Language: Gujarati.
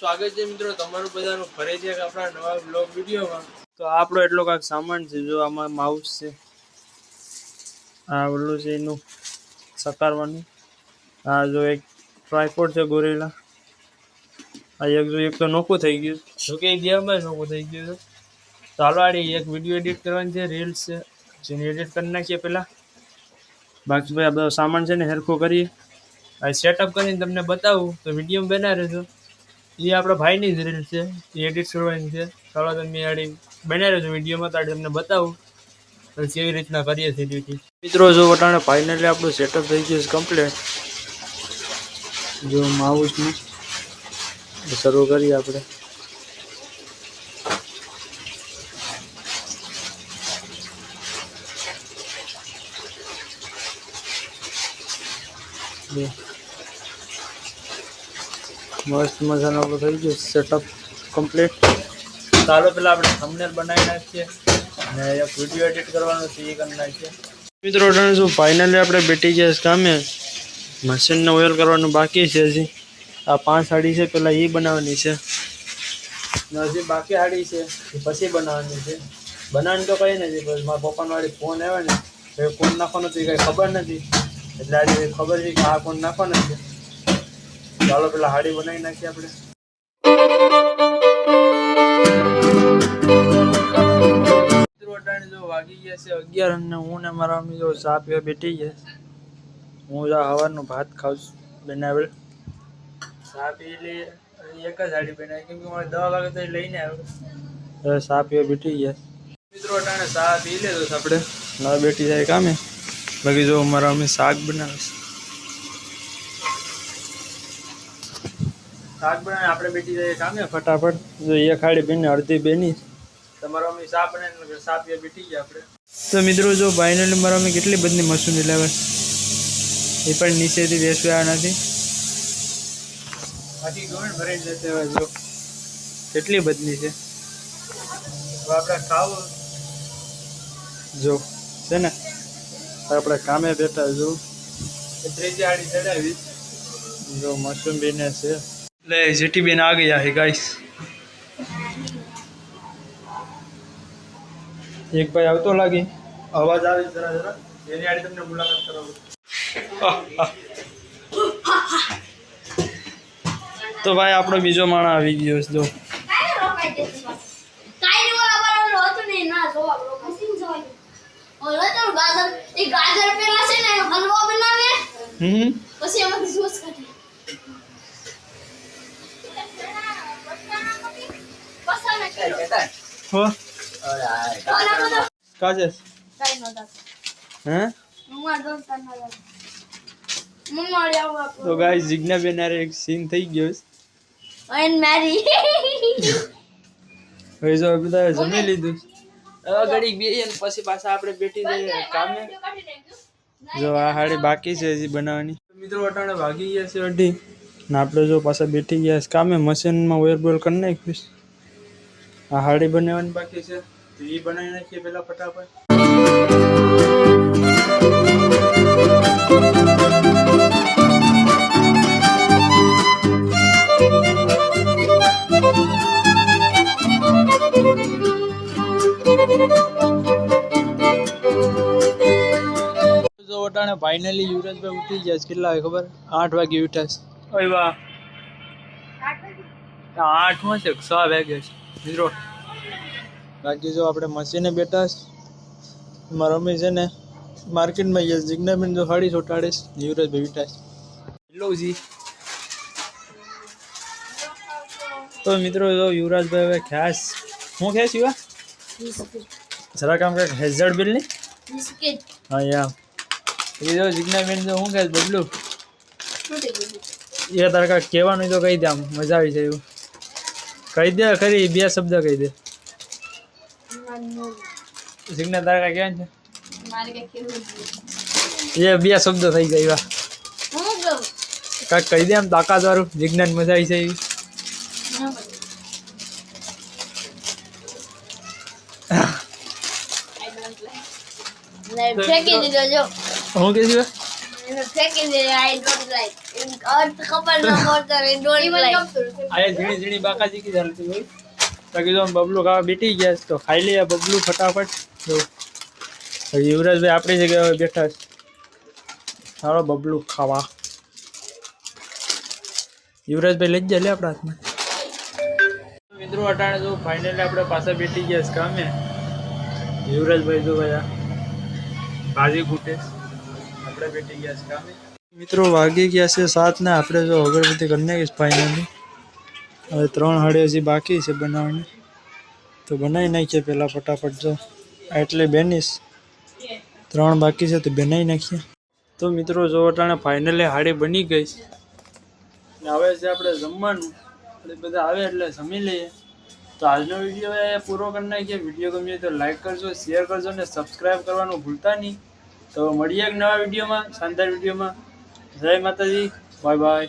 સ્વાગત છે મિત્રો તમારું બધાનું. ફરે એક આપણા નવા બ્લોગ વિડીયોમાં. તો આપણો એટલો કાંઈક સામાન છે, જો આમાં માઉસ છે. આ ઓલું છે એનું સકારવાનું. આ જો એક ટ્રાયપોડ છે ગોરેલા આ એક જો એક તો નોખું થઈ ગયું જો કે ગેમમાં નોખું થઈ ગયું છે. હાલો આડી એક વીડિયો એડિટ કરવાની છે રીલ્સ છે. જેને એડિટ કરી નાખીએ પહેલાં. બાકી ભાઈ આ બધો સામાન છે ને, હેરખો કરીએ. આ સેટઅપ કરીને તમને બતાવું, તો વીડિયો બનાવી રહેજો. એ આપણા ભાઈની જ રીલ છે, એ એડિટ કરવાની છે. ચાલો તમે આડી બનાવી રહેજો વિડીયોમાં તો તમને બતાવું. કેવી રીતના કરીએ છીએ ડ્યુટી મિત્રો, જો વટાણે ફાઇનલી આપણું સેટઅપ થઈ ગયું છે કમ્પ્લીટ જો માઉસનું શરૂ કરીએ આપણે. બે. મસ્ત મજાનો આપણો થઈ ગયો સેટઅપ કમ્પ્લીટ ચાલો પેલા આપણે થંબનેલ બનાવી નાખીએ અને એક વીડિયો એડિટ કરવાનો છે, એ કરી નાખીએ. મિત્રો શું ફાઇનલી આપણે બેઠી ગયા કામે મશીનને ઓઇલ કરવાનું બાકી છે હજી. આ પાંચ સાડી છે, પેલા એ બનાવવાની છે. હજી બાકી સાડી છે, એ પછી બનાવવાની છે. બનાવવાની તો કંઈ નથી, બસ મારા પપ્પાનો વાળી ફોન આવે ને એ ફોન નાખવાનો તો એ કંઈ ખબર નથી. એટલે આજે ખબર છે કે આ ફોન નાખવાનો છે. ચાલો પેલા હાડી બનાવી નાખીએ આપણે. જો વાગી ગયા છે અગિયાર અને હું ને મારા મમ્મી જો ચા પીવા બેઠી ગયા હું જો ભાત ખાઉં બનાવેલ ચા પી લઈએ. એક જ હાડી બનાવી. કેમ મારે દવા વાગે તો લઈને આવ્યો. ચા પીવા બેઠી ગયા મિત્રો, અટાણે ચા પી લેતો આપણે. બેઠી જાય કામે. બાકી જો મારા મમ્મી શાક બનાવે છે. શાક બનાવે આપણે બેઠી જઈએ કામે? ફટાફટ. જો એક હાડી બેન અડધી બેની. તમારો અમે શાક બનાવીને પીવા બેઠી ગયા આપણે. તો મિત્રો જો ફાઇનલી મારા અમે કેટલી બધી મશીન લાવે એ પણ નીચેથી બેસવા નથી. બાકી ગવર્મેન્ટ ભરાઈ જશે હવે જો. કેટલી બદલી છે. આપણે ખાવ. જો છે ને? આપણે કામે બેઠા જો. ત્રીજી આડી ચડાવી. જો મશરૂમ બીને છે. લે જેટી બેન આ ગયા હે ગાઈસ એક ભાઈ આવતો લાગે અવાજ આવે છે જરા જરા એની આડી તમને મુલાકાત કરાવું તો ભાઈ આપણો બીજો માણસ આવી ગયો છે જો હમ પછી એમાંથી જ્યુસ કાઢે પસાને કર્યો. હો બધા? કાજે કાંઈ. હે ના આવું આપણું. તો ગાઈસ જીજ્ઞા બેન હારે એક સીન થઈ ગયો છે And marry. હવે જો બધા જમી લીધું હવે ઘડીક બે પછી પાછા આપણે બેઠી જઈએ કામે જો આ હાડી બાકી છે હજી બનાવવાની મિત્રો અટાણે ભાગી ગયા છે અઢી ને આપણે જો પાછા બેઠી ગયા છે કામે મશીનમાં ઓઇલ બોલ કરી નાખ્યું. આ હાડી બનાવવાની બાકી છે. તો એ બનાવી નાખીએ પેલા ફટાફટ. તો વટાણે ફાઇનલી યુવરાજભાઈ ઉઠી ગયા છે. કેટલા વાગે ખબર? આઠ વાગે ઉઠ્યા છે. વાહ. આઠમાં છે છ વાગે છે. મિત્રો બાકી જો આપણે મશીને બેઠા મારો મમ્મી છે ને માર્કેટમાં ગયા જિજ્ઞાબેન જો સાડી ચોટાડે છે યુવરાજભાઈ બેઠા હેલો જી. તો મિત્રો જો યુવરાજભાઈ હવે ખ્યાસ હું ખ્યાસ યુવા? જરા કામ કંઈક હેઝર્ડ બિલની? હા યા. એ જો જિજ્ઞાબેન જો હું ખ્યાસ બદલું? એ તારે કાંઈક કહેવાનું તો કહી દે આમ મજા આવી જાય એવું. કહી દે ખરી બે શબ્દ કહી દે. સિગ્નલ તારે કેમ. છે? એ બે શબ્દ થઈ જાય કાંઈક કહી દે આમ તાકાત વાળું વિજ્ઞાન મજા આવી જાય એવી. હું કે છે? ફેંકી દે આઈ ડોન્ટ લાઈક તો બબલું ખાવા બેઠી ગયા તો ખાઈ લઈએ બબલું ફટાફટ. જો. યુવરાજભાઈ આપણી જગ્યાએ બેઠા છે. સારો બબલું ખાવા. યુવરાજભાઈ લઈ જ જાય લે આપણા હાથમાં. મિત્રો અટાણે જો ફાઇનલી આપણે પાછા બેઠી ગયા છે કામે. યુવરાજભાઈ જો ભાઈ ભાજી કૂટે છે. આપણે બેઠી ગયા છે કામે. મિત્રો વાગી ગયા છે સાત ને આપણે જો અગરબત્તી કરી નાખીશ ફાઇનલી હવે ત્રણ હાડી હજી બાકી છે બનાવવાની. તો બનાવી નાખીએ પહેલાં ફટાફટ જો. એટલે બેનીશ. ત્રણ બાકી છે તો બનાવી નાખીએ. તો મિત્રો જો અટાણે ફાઇનલી હાડી બની ગઈ ને હવે જે આપણે જમવાનું, આપણે બધા આવે એટલે જમી લઈએ. તો આજનો વીડિયો એ પૂરો કરી નાખીએ. વીડિયો ગમ્યો તો લાઈક કરજો શેર કરજો ને સબસ્ક્રાઈબ કરવાનું ભૂલતા નહીં. તો મળીએ એક નવા વિડીયોમાં શાનદાર વિડીયોમાં જય માતાજી બાય બાય.